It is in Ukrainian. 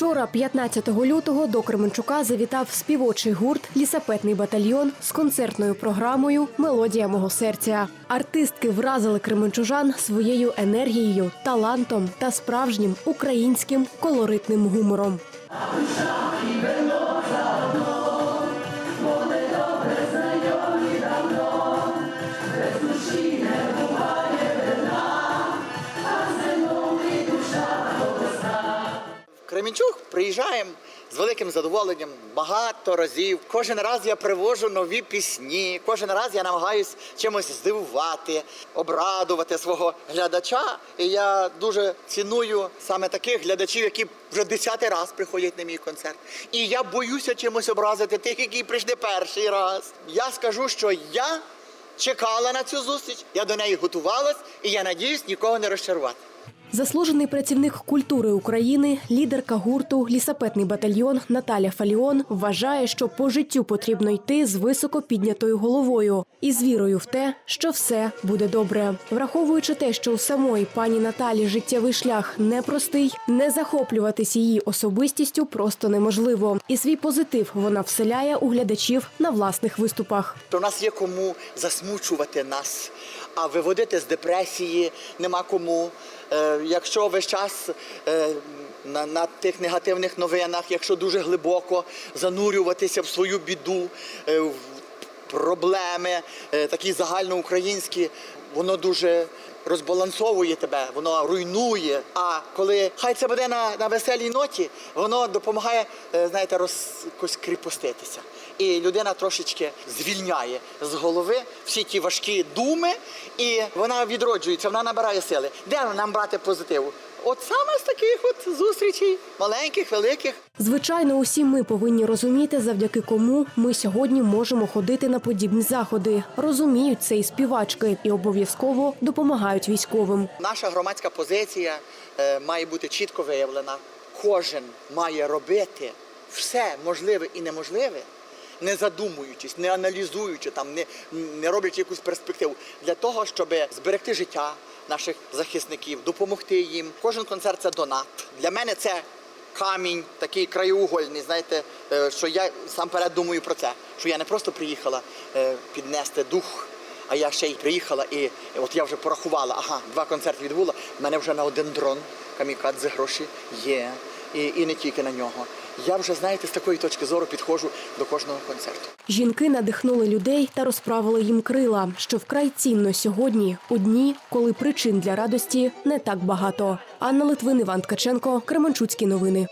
Вчора, 15 лютого, до Кременчука завітав співочий гурт Лісапетний батальйон з концертною програмою Мелодія мого серця. Артистки вразили кременчужан своєю енергією, талантом та справжнім українським колоритним гумором. Кременчук приїжджаємо з великим задоволенням багато разів. Кожен раз я привожу нові пісні, кожен раз я намагаюсь чимось здивувати, обрадувати свого глядача. І я дуже ціную саме таких глядачів, які вже десятий раз приходять на мій концерт. І я боюся чимось образити тих, які прийшли перший раз. Я скажу, що я чекала на цю зустріч, я до неї готувалась, і я надіюсь нікого не розчарувати. Заслужений працівник культури України, лідерка гурту Лісапетний батальйон Наталя Фаліон вважає, що по життю потрібно йти з високо піднятою головою і з вірою в те, що все буде добре. Враховуючи те, що у самої пані Наталі життєвий шлях непростий, не захоплюватись її особистістю просто неможливо. І свій позитив вона вселяє у глядачів на власних виступах. то нас є кому засмучувати нас, а виводити з депресії нема кому. Е, якщо весь час е, на, на тих негативних новинах, якщо дуже глибоко занурюватися в свою біду, е, в проблеми, такі загальноукраїнські, воно дуже розбалансовує тебе, воно руйнує. А коли хай це буде на, на веселій ноті, воно допомагає, знаєте, роз, кріпоститися. І людина трошечки звільняє з голови всі ті важкі думи, і вона відроджується, вона набирає сили. Де нам брати позитиву? От саме з таких от зустрічей, маленьких, великих. Звичайно, усі ми повинні розуміти, завдяки кому ми сьогодні можемо ходити на подібні заходи. Розуміють це і співачки, і обов'язково допомагають військовим. Наша громадська позиція е, має бути чітко виявлена. Кожен має робити все можливе і неможливе, не задумуючись, не аналізуючи там, не, не роблячи якусь перспективу для того, щоб зберегти життя наших захисників, допомогти їм. Кожен концерт це донат. Для мене це камінь такий краєугольний. Знаєте, е, що я сам перед думаю про це, що я не просто приїхала е, піднести дух. А я ще й приїхала, і от я вже порахувала, ага, два концерти відбула. в мене вже на один дрон камікадзе гроші є. І, і не тільки на нього. Я вже, знаєте, з такої точки зору підходжу до кожного концерту. Жінки надихнули людей та розправили їм крила, що вкрай цінно сьогодні, у дні, коли причин для радості не так багато. Анна Литвин, Іван Ткаченко, Кременчуцькі новини.